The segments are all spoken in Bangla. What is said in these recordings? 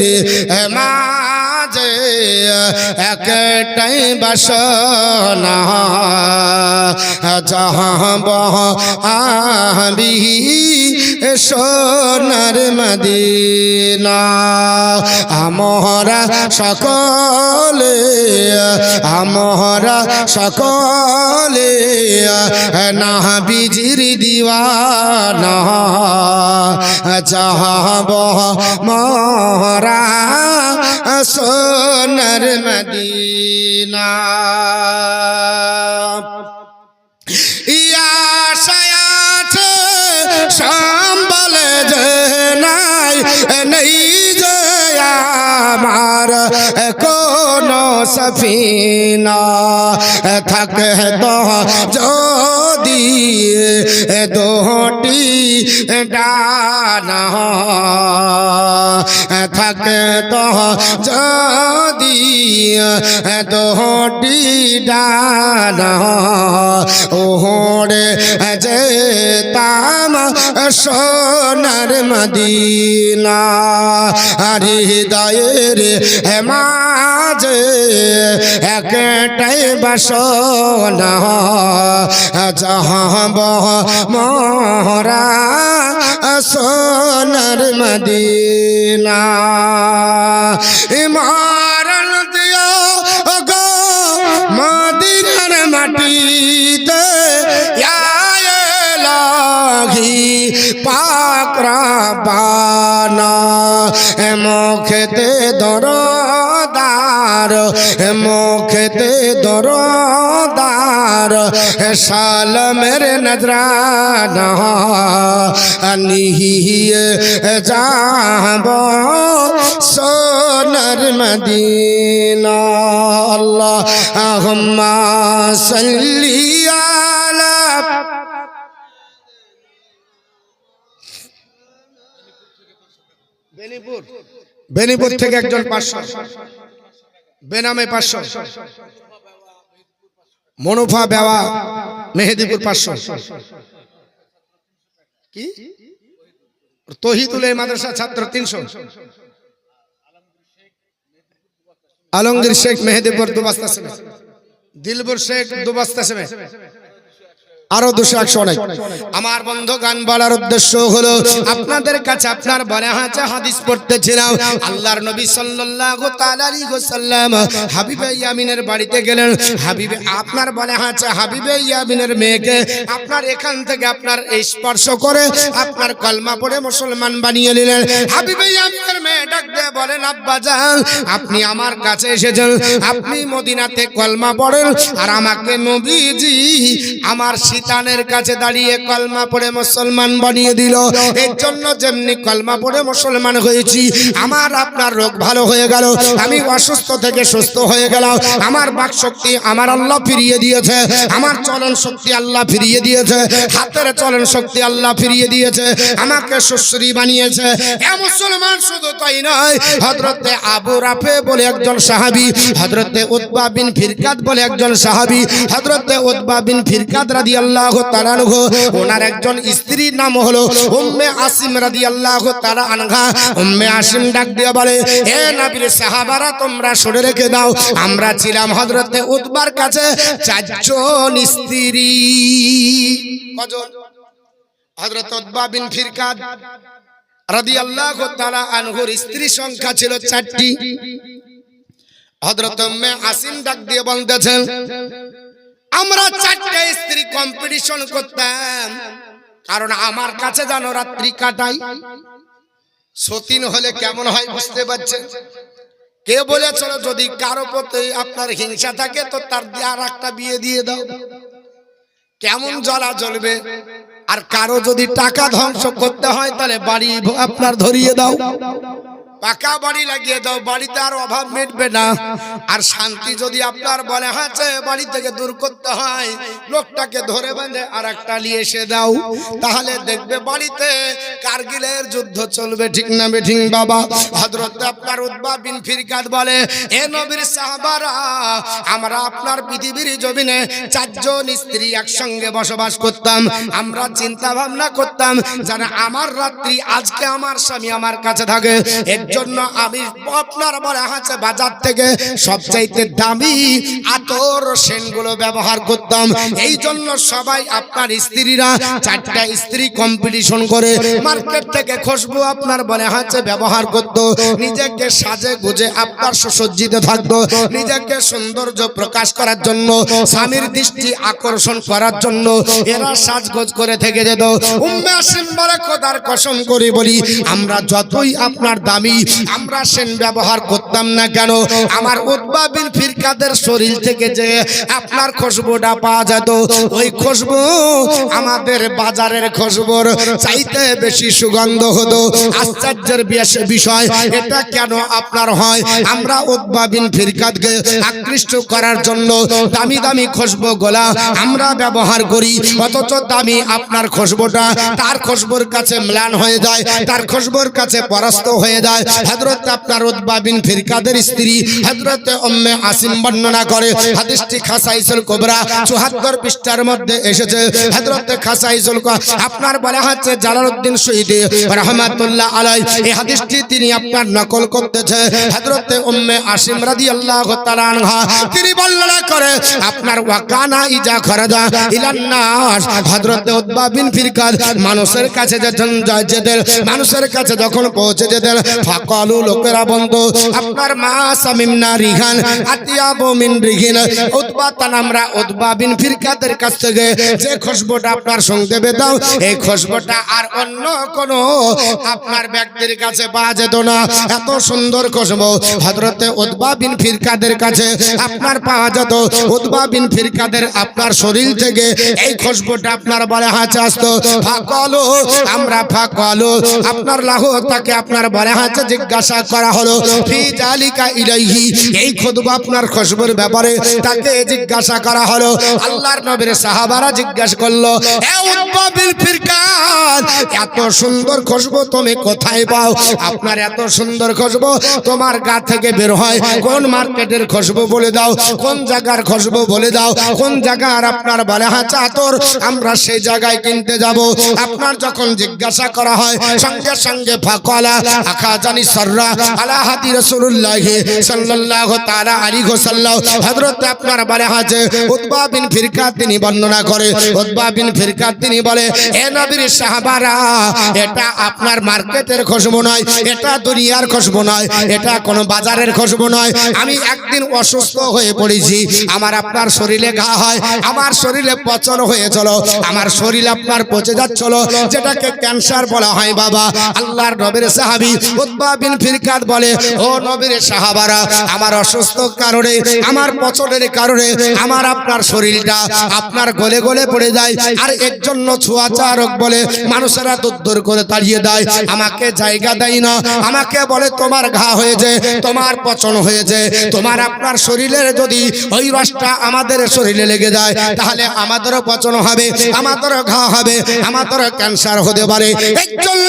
রে মাঝে একটাই বাসনা যাহাব আবি সোনার মদিনা। আমরা সকলে আমরা সকলে না বিজির দিওয়ানা। চাহব মরা সোনার মদিনা। সম্বল যে নাই নেই যে আমার। কোন সফিনা থাকে তো যদি দোটি ডানা থাকে তো যদি দোটি ডানা ওহরে যেতাম সোনার মদিনা হৃদয়ের মাঝে একটাই বাসনা যাহাব মরা সোনার মদিনা। ইমারণ মুখেতে দরদার মুখেতে দরদার সালমের নজরানা নিহিয়ে যাব সোনার মদিনা। আল্লাহ আহম্মা সাল্লি বেনিপুর। থেকে একজন পাঁচশো। বেনামে পাঁচশো। মনোফা বেওয়া মেহেদিপুর পাঁচশো। কি? তহিদুল মাদ্রাসা ছাত্র তিনশো। আলমগীর শেখ মেহেদিপুর দুবাস্তা সেমে। দিলবুর শেখ দুবাস্তা সেমে। আরও দুশো, একশো অনেক। আমার বন্ধ গান বলার উদ্দেশ্য হলো, আপনাদের কাছে আপনার বলে হাঁচা হাদিস পড়তেছিলাম। আল্লাহর নবী সাল্লাল্লাহু তাআলা আলাইহি হাবিবে ইয়ামিনের বাড়িতে গেলেন। হাবিবে, আপনার বলে হাঁচা হাবিবে ইয়ামিনের মেয়েকে আপনার এখান থেকে আপনার স্পর্শ করে আপনার কলমা পড়ে মুসলমান বানিয়ে নিলেন। হাবিবে ইয়ামিনের মেয়ে ডাক দিয়ে বলেন, আব্বা জান, আপনি আমার কাছে এসেছেন। আপনি মদিনাতে কলমা পড়েন আর আমাকে নবীজি আমার শীতানের কাছে দাঁড়িয়ে কলমা পড়ে মুসলমান বানিয়ে দিল। এর জন্য যেমনি কলমা পড়ে মুসলমান হয়েছি, আমার আপনার রোগ ভালো হয়ে গেল, আমি অসুস্থ থেকে সুস্থ হয়ে গেলাম, আমার বাক শক্তি আমার আল্লাহ ফিরিয়ে দিয়েছে, আমার চলন শক্তি আল্লাহ ফিরিয়ে দিয়েছে, হাতের চলন শক্তি আল্লাহ ফিরিয়ে দিয়েছে, আমাকে সুশ্রী বানিয়েছে। এ মুসলমান শুধু তাই নয় হজরতে আবু রাফে বলে একজন সাহাবি হজরতে উতবা বিন ফিরকাত বলে একজন সাহাবি হজরতে উতবা বিন ফিরকাত রাদিয়াল্লাহু ওনার একজন স্ত্রীর নাম হলো উম্মে আসিম রাদিয়াল্লাহু তাআলা আনহা। উম্মে আসিম ডাক দিয়ে বলে হে নবীর সাহাবারা, তোমরা শুনে রেখে দাও, আমরা ছিলাম হযরতে উতবার কাছে চারজন স্ত্রী। কজন? হযরত উতবা বিন ফিরকাত রাদিয়াল্লাহু তাআলা আনহুর স্ত্রী সংখ্যা ছিল চারটি। হযরত উম্মে আসিম ডাক দিয়ে বলতেছেন আমরা চারটে স্ত্রী কম্পিটিশন করতাম। কারণ আমার কাছে জানো রাত্রি কাটাই। সতীন হলে কেমন হয় বুঝতে পারছেন? কে বলেছিল, যদি কারও প্রতি আপনার হিংসা থাকে, তো তার আর একটা বিয়ে দিয়ে দাও। কেমন জ্বলা জ্বলবে? আর কারও যদি টাকা ধ্বংস করতে হয়, তাহলে বাড়ি আপনার ধরিয়ে দাও। পাকা বাড়ি লাগিয়ে দাও, বাড়িতে আর অভাব মিটবে না। আর শান্তি যদি আপনার বলে হাঁচে বাড়ি থেকে দূর করতে হয়, লোকটাকে ধরে বেঁধে আর একটা নিয়ে এসে দাও। তাহলে দেখবে বাড়িতে কারগিলের যুদ্ধ চলবে, ঠিক না বেঠিং বাবা? হজরত আপনার উদ্বা বিন ফিরকাত বলে, এ নবীর সাহাবারা, আমরা আপনার পৃথিবীর জমিনে চারজন স্ত্রী একসঙ্গে বসবাস করতাম। আমরা চিন্তা ভাবনা করতাম যেন আমার রাত্রি আজকে আমার স্বামী আমার কাছে থাকে। এর জন্য আমি আপনার বলে হাতে বাজার থেকে সবচাইতে দামি আতর সেনগুলো ব্যবহার করতাম। এই জন্য সবাই আপনার স্ত্রীরা চারটা স্ত্রী কম্পিটিশন করে মার্কেট থেকে খুশবু আপনার বলে হাতে ব্যবহার করত। নিজেকে সাজে গুজে আপনার সুসজ্জিত থাকতো। নিজেকে সৌন্দর্য প্রকাশ করার জন্য, স্বামীর দৃষ্টি আকর্ষণ করার জন্য এরা সাজগোজ করে থেকে যেত। উম্মে আসিম বলে, খোদার কসম করে বলি, আমরা যতই আপনার দামি আমরা সেন ব্যবহার করতাম না কেন? আমার উদ্বাবিল ফিরকাদের শরীর থেকে যে আপনার খুশবুটা পাওয়া যেত, ওই খুশবু আমাদের বাজারের খুশবুর চাইতে বেশি সুগন্ধ হতো। আশ্চর্যের বিষয়, এটা কেন আপনার হয়? আমরা উদ্বাবিন ফিরকাতকে আকৃষ্ট করার জন্য দামি দামি খুশবু গোলা আমরা ব্যবহার করি। অথচ দামি আপনার খুশবুটা তার খুশবুর কাছে ম্লান হয়ে যায়, তার খুশবুর কাছে পরাস্ত হয়ে যায়। হযরত আপনার উদ্বাবিন ফিরকাদের স্ত্রী হযরত উম্মে আসিম বর্ণনা করে। হাদিসটি খাসাইসুল কুবরা 74 পৃষ্ঠার মধ্যে এসেছে। হযরত খাসাইসুল ক- আপনার বলা হচ্ছে জালালউদ্দিন শহীদ রাহমাতুল্লাহ আলাই এই হাদিসটি তিনি আপনার নকল করতেছে। হযরত উম্মে আসিম রাদিয়াল্লাহু তাআলা আনহা, তিনি বর্ণনা করে, আপনার ওয়াকানা ইজা খরাজা ইলান নাস হযরত উতবা বিন ফিরকাদ, মানুষের কাছে যখন যায় যেতেন, মানুষের কাছে যখন পৌঁছে যেতেন, ফাকালু লোকেরা বলতো আপনার মা সামিমনা ফিরকাদের কাছ থেকে যে আপনার বেদাও এই আর অন্য কোন আপনার ব্যক্তির কাছে পাওয়া যেত না। এত সুন্দর ফিরকাদের কাছে আপনার পাওয়া যেত। ফিরকাদের আপনার শরীর থেকে এই খুশবুটা আপনার বলে হাঁচে আসতো। ফাকালো, আমরা ফাকালো। আপনার লাহু তাকে আপনার বলে হাঁচে জিজ্ঞাসা করা হলো, ফি জালিকা ইলাইহি? এই খুতবা আপনার খুশবুর ব্যাপারে তাকে জিজ্ঞাসা করা হলো। আল্লাহর নবীর সাহাবারা জিজ্ঞাসা করল এত সুন্দর খুশবু তুমি কোথায় পাও? আপনার এত সুন্দর খুশবু তোমার গা থেকে বের হয়। কোন মার্কেটের খুশবু বলে দাও, কোন জায়গার খুশবু বলে দাও, কোন জায়গার আপনার বলে হ্যাঁ চাতর আমরা সেই জায়গায় কিনতে যাব। আপনার যখন জিজ্ঞাসা করা হয়, সঙ্গে সঙ্গে ফাকালা আখা জানি সররা, আলা হাতি রাসূলুল্লাহ সাল্লাল্লাহু তাআলা আলাইহি আপনার উতবা বিন তিনি বর্ণনা করে। বিন তিনি বলে, এ নবীর সাহাবারা, এটা আপনার মার্কেটের নয়, এটা দুনিয়ার নয়, এটা বাজারের নয়। আমি একদিন অসুস্থ হয়ে পড়েছি, আমার আপনার শরীরে ঘা হয়, আমার শরীরে পচন হয়েছিল আমার শরীর আপনার পচে যাচ্ছিল, যেটাকে ক্যান্সার বলা হয় বাবা। আল্লাহর নবীর সাহাবী উতবা বিন ফিরকাত বলে, ও নবীর সাহাবারা, আমার অসুস্থ কারণে, আমার পচনের কারণে, আমার আপনার শরীরটা আপনার গলে গলে পড়ে যায়। আর এর জন্য ছোঁয়াচারক বলে মানুষেরা দূর করে তাড়িয়ে দেয়। আমাকে জায়গা দেয় না। আমাকে বলে, তোমার ঘা হয়েছে, তোমার পচন হয়েছে, তোমার আপনার শরীরের যদি ওই রসটা আমাদের শরীরে লেগে যায়, তাহলে আমাদেরও পচন হবে, আমাদেরও ঘা হবে, আমাদেরও ক্যান্সার হতে পারে। এই জন্য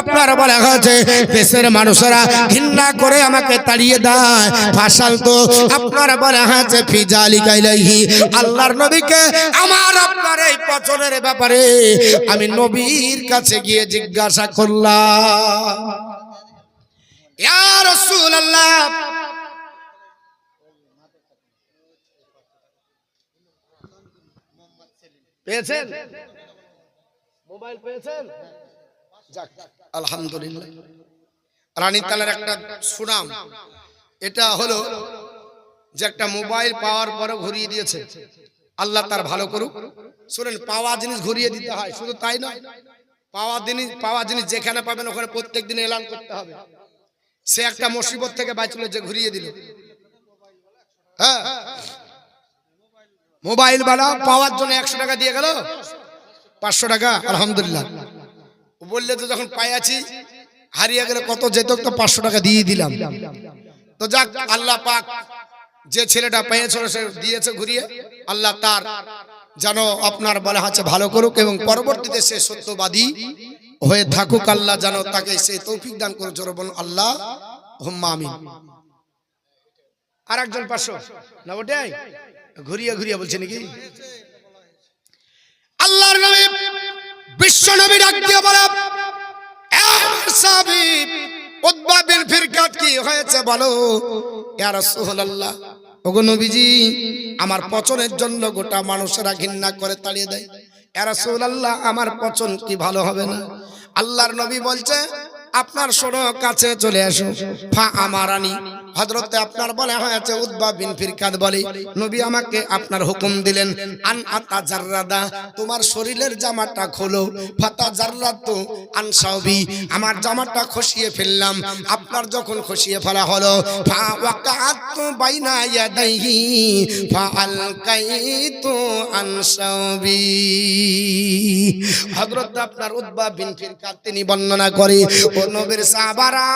আপনার বলা হয়েছে দেশের মানুষেরা ঘৃণা করে আমাকে তাড়িয়ে দেয়। ফাঁসাল তো আপনার বলা হয়েছে ফিজালি কাইলাইহি আল্লাহর নবীকে আমার আপনার এই পচনের ব্যাপারে আমি নবীর কাছে গিয়ে জিজ্ঞাসা করলাম। আলহামদুলিল্লাহ। রানীতালার একটা সুনাম। এটা হলো যে একটা মোবাইল পাওয়ার পরে ঘুরিয়ে দিয়েছে। আল্লাহ তার ভালো করুক। শুনেন, পাওয়া জিনিস ঘুরিয়ে দিতে হয়, শুধু তাই নয়, পাওয়া জিনিস পাওয়া জিনিস যেখানে পাবেন ওখানে প্রত্যেক দিন এলান করতে হবে। সে একটা মুসিবত থেকে বাঁচল যে ঘুরিয়ে দিল। হ্যাঁ মোবাইল বালা পাওয়ার জন্য একশো টাকা দিয়ে গেল, পাঁচশো টাকা, আলহামদুলিল্লাহ। বললে তো যখন পাই পাইয়াছি হারিয়ে গেলে কত যেত, তো পাঁচশো টাকা দিয়ে দিলাম। তো যাক আল্লাহ পাক যে ছেলেটা পেয়েছিল সে দিয়েছে ঘুরিয়ে। আল্লাহ তার যেন আপনার বলা হচ্ছে ভালো করুক এবং পরবর্তীতে সে সত্যবাদী হয়ে থাকুক। আল্লাহ যেন তাকে সে তৌফিক দান করে জোর বলুন আল্লাহ হুম্মা আমিন। আর একজন পাঁচশো। না ওটাই? ঘুরিয়ে ঘুরিয়ে বলছে নাকি? আল্লাহর নবী বিশ্ব নবী ডাক দিয়ে বলে "এ আমার সাহাবী, উদ্বা বিন ফিরকাত কি হয়েছে বলো? ইয়া রাসূলুল্লাহ। ওগো নবীজি, আমার পচনের জন্য গোটা মানুষেরা ঘৃণা করে তাড়িয়ে দেয়। ইয়া রাসূলুল্লাহ, আমার পচন কি ভালো হবে না? আল্লাহর নবী বলছে, আপনার সরো কাছে চলে আসো ফা আমারানি হযরতে আপনার বলে হয়েছে উদ্বা বিন ফিরকাত বলে, নবী আমাকে আপনার হুকুম দিলেন, আন আতা জাররাদা তোমার শরীরের জামাটা খোলো ফাতা জাররাতু আন সাউবি আমার জামাটা খসিয়ে ফেললাম, আপনার যখন খসিয়ে ফেলা হলো, ফা ওয়াকাতু বাইনা ইয়াদাইহি, ফা আলকাইতু আন সাউবি হযরত আপনার উদ্বা বিন ফিরকাত তিনি বর্ণনা করে, ও নবীর সাহাবারা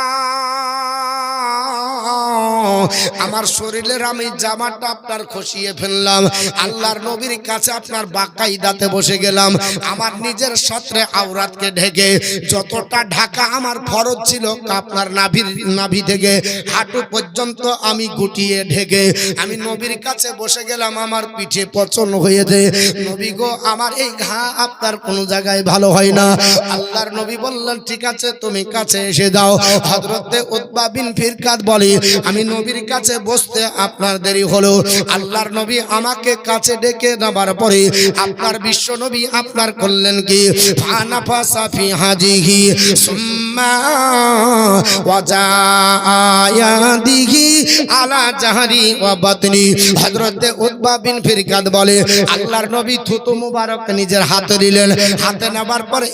আমার শরীরের আমি জামাটা আপনার খসিয়ে ফেললাম। আল্লাহর নবীর কাছে আপনার বাকাইদাতে বসে গেলাম। আমার নিজের সত্রে আওরাতকে ঢেকে যতটা ঢাকা আমার ফরজ ছিল আপনার নাভির নাভি থেকে হাঁটু পর্যন্ত আমি গুটিয়ে ঢেকে আমি নবীর কাছে বসে গেলাম। আমার পিঠে পচন হয়ে দে নবী গো, আমার এই ঘা আপনার কোনো জায়গায় ভালো হয় না। আল্লাহর নবী বললেন, ঠিক আছে, তুমি কাছে এসে দাও। হযরতে উতবা বিন ফিরকাত বলে, আমি নবীর কাছে বসতে আপনার দেরি হলো। আল্লাহর নবী আমাকে কাছে ডেকে নেবার পরে আপনার বিশ্ব নবী আপনার করলেন কি? বলে নবী থুতু মুবারক নিজের হাতে দিলেন। হাতে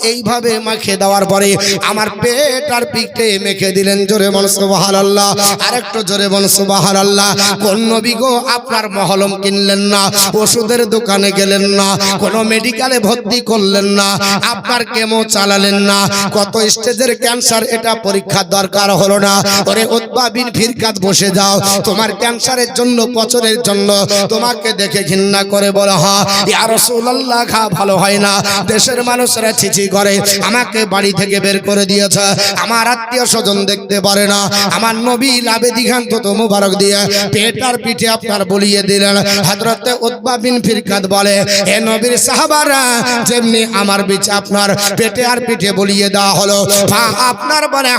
এইভাবে দেওয়ার পরে আমার পেট আর পিঠে মেখে দিলেন। জোরে বল সুবহানাল্লাহ। আরেকটু জোরে বল, সুবহানাল্লাহ, কোন নবী গো আপনার মহলম কিনলেন না, ওষুধের দোকানে গেলেন না, কোনো মেডিকেলে ভর্তি করলেন না, আপনার কেমো চালালেন না, কত স্টেজের ক্যান্সার, এটা পরীক্ষার দরকার হলো না। ওরে উদ্বা বিন ফিরকাত বসে যাও, তোমার ক্যান্সারের জন্য, পচনের জন্য, তোমাকে দেখে ঘৃণা করে বলা হয়, ইয়া রাসূলুল্লাহ, খা, ভালো হয় না। দেশের মানুষরা ছিছি করে, আমাকে বাড়ি থেকে বের করে দিয়েছে, আমার আত্মীয় স্বজন দেখতে পারে না, আমার নবী লাভে দিঘান্ত তো মুবারক দিয়ে পেটার পিঠে আপনার বলিয়ে দিলেন। হজরতে উতবা বিন ফিরকাত বলে হে নবীর সাহাবারা, যেমনি আমার বিচ আপনার পেটে আর পিঠে বলিয়ে দেওয়া হলো আপনার বলে